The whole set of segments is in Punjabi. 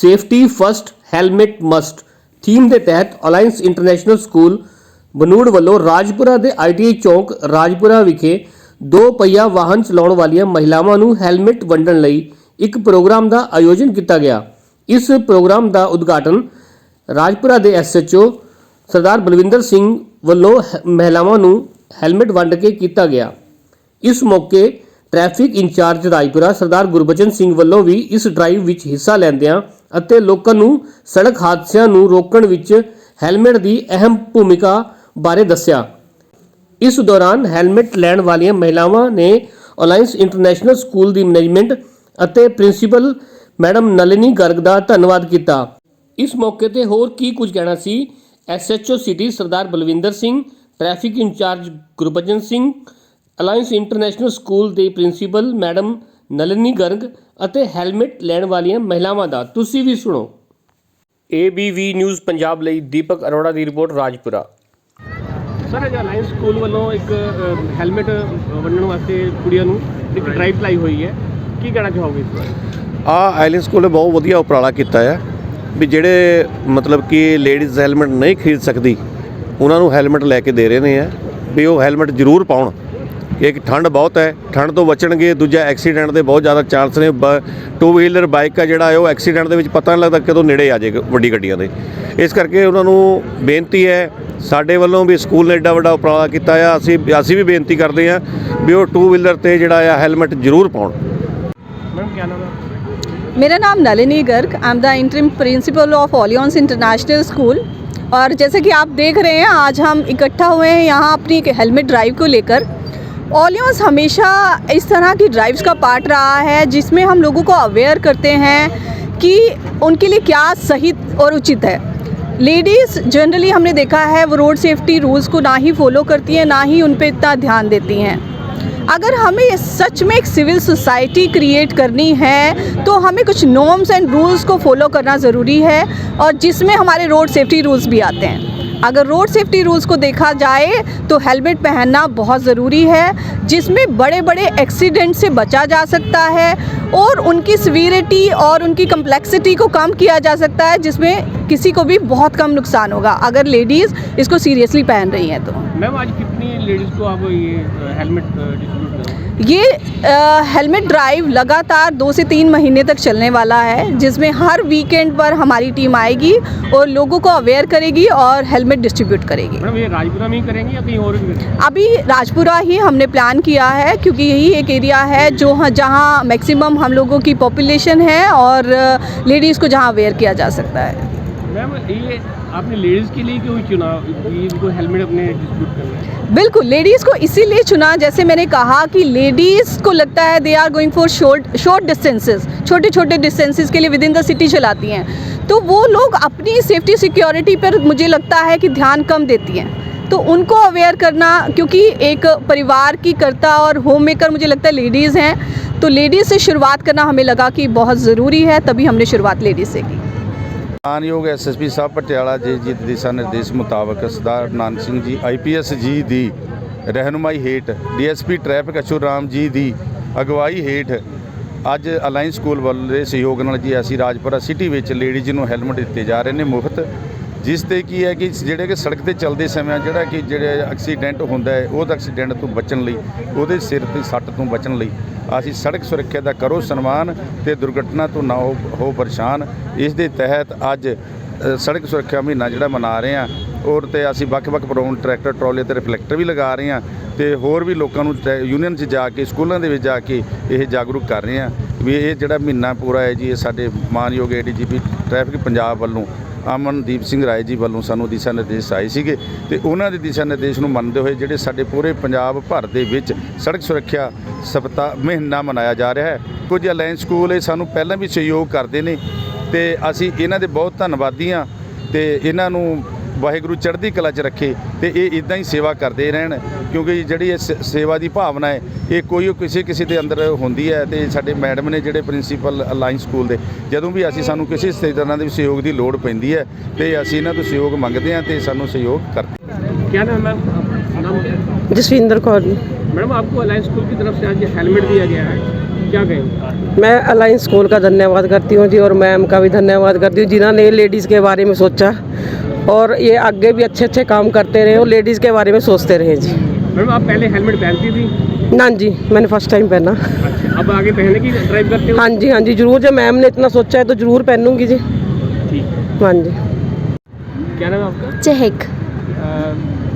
Safety first, helmet must. Theme ਦੇ ਤਹਿਤ ਅਲਾਈਅੰਸ ਇੰਟਰਨੈਸ਼ਨਲ ਸਕੂਲ ਬਨੂੜ ਵੱਲੋਂ ਰਾਜਪੁਰਾ ਦੇ ਆਈਟੀਆਈ ਚੌਂਕ, ਰਾਜਪੁਰਾ ਵਿਖੇ ਦੋ ਪਹੀਆ ਵਾਹਨ ਚਲਾਉਣ ਵਾਲੀਆਂ ਮਹਿਲਾਵਾਂ ਨੂੰ ਹੈਲਮਟ ਵੰਡਣ ਲਈ ਇੱਕ ਪ੍ਰੋਗਰਾਮ ਦਾ ਆਯੋਜਨ ਕੀਤਾ ਗਿਆ। ਇਸ ਪ੍ਰੋਗਰਾਮ ਦਾ ਉਦਘਾਟਨ ਰਾਜਪੁਰਾ ਦੇ ਐਸਐਚਓ ਸਰਦਾਰ ਬਲਵਿੰਦਰ ਸਿੰਘ ਵੱਲੋਂ ਹ- ਮਹਿਲਾਵਾਂ ਨੂੰ ਹੈਲਮਟ ਵੰਡ ਕੇ ਕੀਤਾ ਗਿਆ। ਇਸ ਮੌਕੇ ਟ੍ਰੈਫਿਕ ਇੰਚਾਰਜ ਰਾਜਪੁਰਾ ਸਰਦਾਰ ਗੁਰਬਚਨ ਸਿੰਘ ਵੱਲੋਂ ਵੀ ਇਸ ਡਰਾਈਵ ਵਿੱਚ ਹਿੱਸਾ ਲੈਂਦਿਆਂ ਅਤੇ ਲੋਕਾਂ ਨੂੰ ਸੜਕ ਹਾਦਸਿਆਂ ਨੂੰ ਰੋਕਣ ਵਿੱਚ ਹੈਲਮਟ ਦੀ ਅਹਿਮ ਭੂਮਿਕਾ ਬਾਰੇ ਦੱਸਿਆ। ਇਸ ਦੌਰਾਨ ਹੈਲਮਟ ਲੈਣ ਵਾਲੀਆਂ ਮਹਿਲਾਵਾਂ ਨੇ ਅਲਾਈਅੰਸ ਇੰਟਰਨੈਸ਼ਨਲ ਸਕੂਲ ਦੀ ਮੈਨੇਜਮੈਂਟ ਅਤੇ ਪ੍ਰਿੰਸੀਪਲ ਮੈਡਮ ਨਲਿਨੀ ਗਰਗ ਦਾ ਧੰਨਵਾਦ ਕੀਤਾ। ਇਸ ਮੌਕੇ ਤੇ ਹੋਰ ਕੀ ਕੁਝ ਕਹਿਣਾ ਸੀ? SHO city Sardar Balwinder Singh, traffic incharge Gurbachan Singh alliance international school ਦੇ ਪ੍ਰਿੰਸੀਪਲ ਮੈਡਮ ਨਲਿਨੀ ਗਰਗ ਅਤੇ ਹੈਲਮਟ ਲੈਣ ਵਾਲੀਆਂ ਮਹਿਲਾਵਾਂ ਦਾ ਤੁਸੀਂ ਵੀ ਸੁਣੋ। ABV ਨਿਊਜ਼ ਪੰਜਾਬ ਲਈ ਦੀਪਕ ਅਰੋੜਾ ਦੀ ਰਿਪੋਰਟ ਰਾਜਪੁਰਾ। ਸਰ ਇਹ ਅਲਾਈਅੰਸ ਸਕੂਲ ਵੱਲੋਂ ਇੱਕ ਹੈਲਮਟ ਵੰਡਣ ਵਾਸਤੇ ਕੁੜੀਆਂ ਨੂੰ ਇੱਕ ਡਰਾਈਵ ਲਾਈ ਹੋਈ ਹੈ। ਕੀ ਕਹਿਣਾ ਚਾਹੋਗੇ ਇਸ ਬਾਰੇ? ਆ ਆਈਲੈਂਡ ਸਕੂਲ ਨੇ ਬਹੁਤ ਵਧੀਆ ਉਪਰਾਲਾ ਕੀਤਾ ਹੈ ਵੀ ਜਿਹੜੇ ਮਤਲਬ ਕਿ ਲੇਡੀਜ਼ ਹੈਲਮਟ ਨਹੀਂ ਖਰੀਦ ਸਕਦੀ ਉਹਨਾਂ ਨੂੰ ਹੈਲਮਟ ਲੈ ਕੇ ਦੇ ਰਹੇ ਨੇ ਆ ਵੀ ਉਹ ਹੈਲਮਟ ਜ਼ਰੂਰ ਪਾਉਣ। ਇੱਕ ਠੰਡ ਬਹੁਤ ਹੈ ਠੰਡ ਤੋਂ ਬਚਣਗੇ ਦੂਜਾ ਐਕਸੀਡੈਂਟ ਦੇ ਬਹੁਤ ਜ਼ਿਆਦਾ ਚਾਂਸ ਨੇ ਟੂ ਵੀਲਰ ਬਾਈਕ ਆ ਜਿਹੜਾ ਹੈ ਉਹ ਐਕਸੀਡੈਂਟ ਦੇ ਵਿੱਚ ਪਤਾ ਨਹੀਂ ਲੱਗਦਾ ਕਦੋਂ ਨੇੜੇ ਆ ਜਾਏਗਾ ਵੱਡੀ ਗੱਡੀਆਂ ਦੇ ਇਸ ਕਰਕੇ ਉਹਨਾਂ ਨੂੰ ਬੇਨਤੀ ਹੈ ਸਾਡੇ ਵੱਲੋਂ ਵੀ ਸਕੂਲ ਨੇ ਏਡਾ ਵੱਡਾ ਉਪਰਾਲਾ ਕੀਤਾ ਆ ਅਸੀਂ ਅਸੀਂ ਵੀ ਬੇਨਤੀ ਕਰਦੇ ਹਾਂ ਵੀ ਉਹ ਟੂ ਵੀਲਰ ਤੇ ਜਿਹੜਾ ਆ ਹੈਲਮਟ ਜ਼ਰੂਰ ਪਾਉਣ ਮੈਡਮ ਕੀ ਨਾਮ ਹੈ मेरा नाम Nalini Garg I am the interim principal of Alliance international school और जैसे कि आप देख रहे हैं आज हम इकट्ठा हुए हैं यहाँ अपनी एक हेलमेट ड्राइव को लेकर ओलियंस हमेशा इस तरह की ड्राइव्स का पार्ट रहा है, जिसमें हम लोगों को अवेयर करते हैं कि उनके लिए क्या सही और उचित है। लेडीज़ जनरली हमने देखा है, वो रोड सेफ्टी रूल्स को ना ही फॉलो करती हैं, ना ही उन पर इतना ध्यान देती हैं। अगर हमें सच में एक सिविल सोसाइटी क्रिएट करनी है तो हमें कुछ नॉर्म्स एंड रूल्स को फॉलो करना ज़रूरी है, और जिसमें हमारे रोड सेफ्टी रूल्स भी आते हैं। अगर रोड सेफ्टी रूल्स को देखा जाए तो हेलमेट पहनना बहुत ज़रूरी है, जिसमें बड़े बड़े एक्सीडेंट से बचा जा सकता है और उनकी सीवियरिटी और उनकी कम्प्लेक्सिटी को कम किया जा सकता है, जिसमें किसी को भी बहुत कम नुकसान होगा। अगर लेडीज़ इसको सीरियसली पहन रही हैं तो। मैम, आज कितनी लेडीज़ को आप ये हेलमेट ये हेलमेट ड्राइव लगातार दो से तीन महीने तक चलने वाला है जिसमें हर वीकेंड पर हमारी टीम आएगी और लोगों को अवेयर करेगी और हेलमेट डिस्ट्रीब्यूट करेगी। मैडम ये राजपुरा में ही करेंगे या कहीं और भी अभी राजपुरा ही हमने प्लान किया है क्योंकि यही एक एरिया है जो जहाँ मैक्सिमम हम लोगों की पॉपुलेशन है और लेडीज़ को जहाँ अवेयर किया जा सकता है। मैम, ये आपने लेडीज़ के लिए क्यों चुना? इनको हेलमेट अपने बिल्कुल लेडीज़ को इसीलिए चुना, जैसे मैंने कहा कि लेडीज़ को लगता है they are going for short short distances छोटे छोटे डिस्टेंसेस के लिए विद इन द सिटी चलाती हैं। तो वो लोग अपनी सेफ्टी सिक्योरिटी पर मुझे लगता है कि ध्यान कम देती हैं। तो उनको अवेयर करना, क्योंकि एक परिवार की कर्ता और होम मेकर मुझे लगता है लेडीज़ हैं तो लेडीज़ से शुरुआत करना हमें लगा कि बहुत ज़रूरी है, तभी हमने शुरुआत लेडीज़ से की। ਮਾਨਯੋਗ ਐਸਐਸਪੀ ਸਾਹਿਬ ਪਟਿਆਲਾ ਜੀ ਜੀ ਦਿਸ਼ਾ ਨਿਰਦੇਸ਼ ਮੁਤਾਬਕ ਸਰਦਾਰ ਨਾਨਕ ਸਿੰਘ ਜੀ ਆਈਪੀਐਸ ਜੀ ਦੀ ਰਹਿਨੁਮਾਈ ਹੇਠ ਡੀਐਸਪੀ ਟ੍ਰੈਫਿਕ ਅਸ਼ੂ ਰਾਮ ਜੀ ਦੀ ਅਗਵਾਈ ਹੇਠ ਅੱਜ ਅਲਾਈਅੰਸ ਸਕੂਲ ਵੱਲੋਂ ਦੇ ਸਹਿਯੋਗ ਨਾਲ ਜੀ ਅਸੀਂ ਰਾਜਪੁਰਾ ਸਿਟੀ ਵਿੱਚ ਲੇਡੀਜ਼ ਨੂੰ ਹੈਲਮਟ ਦਿੱਤੇ ਜਾ ਰਹੇ ਨੇ ਮੁਫਤ ਜਿਸ ਤੇ ਕੀ ਹੈ ਕਿ ਜਿਹੜੇ ਕਿ ਸੜਕ ਤੇ ਚੱਲਦੇ ਸਮੇਂ ਜਿਹੜਾ ਕਿ ਜਿਹੜੇ ਐਕਸੀਡੈਂਟ ਹੁੰਦਾ ਹੈ, ਉਹ ਐਕਸੀਡੈਂਟ ਤੋਂ ਬਚਣ ਲਈ, ਉਹਦੇ ਸਿਰ ਤੇ ਸੱਟ ਤੋਂ ਬਚਣ ਲਈ ਅਸੀਂ ਸੜਕ ਸੁਰੱਖਿਆ ਦਾ ਕਰੋ ਸਨਮਾਨ ਤੇ ਦੁਰਘਟਨਾ ਤੋਂ ਨਾ ਹੋ ਹੋ ਪਰੇਸ਼ਾਨ। ਇਸ ਦੇ ਤਹਿਤ ਅੱਜ ਸੜਕ ਸੁਰੱਖਿਆ ਮਹੀਨਾ ਜਿਹੜਾ ਮਨਾ ਰਹੇ ਹਾਂ, ਔਰ ਤੇ ਅਸੀਂ ਵੱਖ-ਵੱਖ ਪ੍ਰੋਗਰਾਮ, ਟਰੈਕਟਰ, ਟਰਾਲੇ ਤੇ ਰਿਫਲੈਕਟਰ ਵੀ ਲਗਾ ਰਹੇ ਹਾਂ ਤੇ ਹੋਰ ਵੀ ਲੋਕਾਂ ਨੂੰ ਟਰੈ- ਯੂਨੀਅਨ 'ਚ ਜਾ ਕੇ, ਸਕੂਲਾਂ ਦੇ ਵਿੱਚ ਜਾ ਕੇ ਇਹ ਜਾਗਰੂਕ ਕਰ ਰਹੇ ਹਾਂ ਵੀ ਇਹ ਜਿਹੜਾ ਮਹੀਨਾ ਪੂਰਾ ਹੈ ਜੀ, ਇਹ ਸਾਡੇ ਮਾਨਯੋਗ ਏਡੀਜੀਪੀ ਟ੍ਰੈਫਿਕ ਪੰਜਾਬ ਵੱਲੋਂ ਅਮਨਦੀਪ ਸਿੰਘ ਰਾਏ ਜੀ ਵੱਲੋਂ ਸਾਨੂੰ ਦਿਸ਼ਾ ਨਿਰਦੇਸ਼ ਆਏ ਸੀਗੇ ਤੇ ਉਹਨਾਂ ਦੇ ਦਿਸ਼ਾ ਨਿਰਦੇਸ਼ ਨੂੰ ਮੰਨਦੇ ਹੋਏ ਜਿਹੜੇ ਸਾਡੇ ਪੂਰੇ ਪੰਜਾਬ ਭਰ ਦੇ ਵਿੱਚ ਸੜਕ ਸੁਰੱਖਿਆ ਸਪਤਾਹ ਮਹੀਨਾ ਮਨਾਇਆ ਜਾ ਰਿਹਾ ਹੈ। ਕੁਝ ਅਲਾਇੰਸ ਸਕੂਲ ਇਹ ਸਾਨੂੰ ਪਹਿਲਾਂ ਵੀ ਸਹਿਯੋਗ ਕਰਦੇ ਨੇ ਤੇ ਅਸੀਂ ਇਹਨਾਂ ਦੇ ਬਹੁਤ ਧੰਨਵਾਦੀ ਹਾਂ ਤੇ ਇਹਨਾਂ ਨੂੰ ਵਾਹਿਗੁਰੂ ਚੜ੍ਹਦੀ ਕਲਾ 'ਚ ਰੱਖੇ ਤੇ ਇਹ ਇਦਾਂ ਹੀ ਸੇਵਾ ਕਰਦੇ ਰਹਿਣ ਕਿਉਂਕਿ ਜਿਹੜੀ ਇਹ ਸ- ਸੇਵਾ ਦੀ ਭਾਵਨਾ ਹੈ ਇਹ ਕੋਈ ਕਿਸੇ ਕਿਸੇ ਦੇ ਅੰਦਰ ਹੁੰਦੀ ਹੈ ਤੇ ਸਾਡੇ ਮੈਡਮ ਨੇ ਜਿਹੜੇ ਪ੍ਰਿੰਸੀਪਲ ਅਲਾਈਨ ਸਕੂਲ ਦੇ ਜਦੋਂ ਵੀ ਅਸੀਂ ਸਾਨੂੰ ਕਿਸੇ ਤਰ੍ਹਾਂ ਦੇ ਸਹਿਯੋਗ ਦੀ ਲੋੜ ਪੈਂਦੀ ਹੈ ਤੇ ਅਸੀਂ ਇਹਨਾਂ ਤੋਂ ਸਹਿਯੋਗ ਮੰਗਦੇ ਹਾਂ ਤੇ ਸਾਨੂੰ ਸਹਿਯੋਗ ਕਰਦੇ क्या नाम है मैम नाम जसविंदर कौर मैडम आपको अलायंस स्कूल की तरफ से आज ये हेलमेट दिया गया है क्या कहेंगे मैं अलायंस स्कूल का धन्यवाद करती हूँ जी और मैम का भी धन्यवाद करती हूँ जिन्होंने लेडीज़ के बारे में सोचा और ये आगे भी अच्छे अच्छे काम करते रहे और लेडीज़ के बारे में सोचते रहे जी। मैम आप पहले हेलमेट पहनती थी? ना जी मैंने फ़र्स्ट टाइम पहना। अच्छा अब आगे पहनने की ड्राइव करते हो? हाँ जी हाँ जी ज़रूर। जब मैम ने इतना सोचा है तो ज़रूर पहनूँगी जी। ठीक। हाँ जी। क्या नाम है आपका? चहक।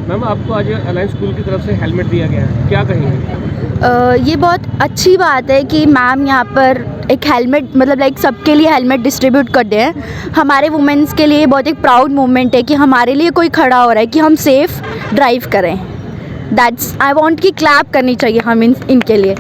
मैम आपको आज अलायंस स्कूल की तरफ़ से हेलमेट दिया गया है। क्या कहेंगे? ये बहुत अच्छी बात है कि मैम यहाँ पर एक हेलमेट मतलब लाइक सबके लिए हेलमेट डिस्ट्रीब्यूट कर दें हमारे वुमेंस के लिए बहुत एक प्राउड मोमेंट है कि हमारे लिए कोई खड़ा हो रहा है कि हम सेफ़ ड्राइव करें। दैट्स आई वॉन्ट कि क्लैप करनी चाहिए हम इन, इनके लिए।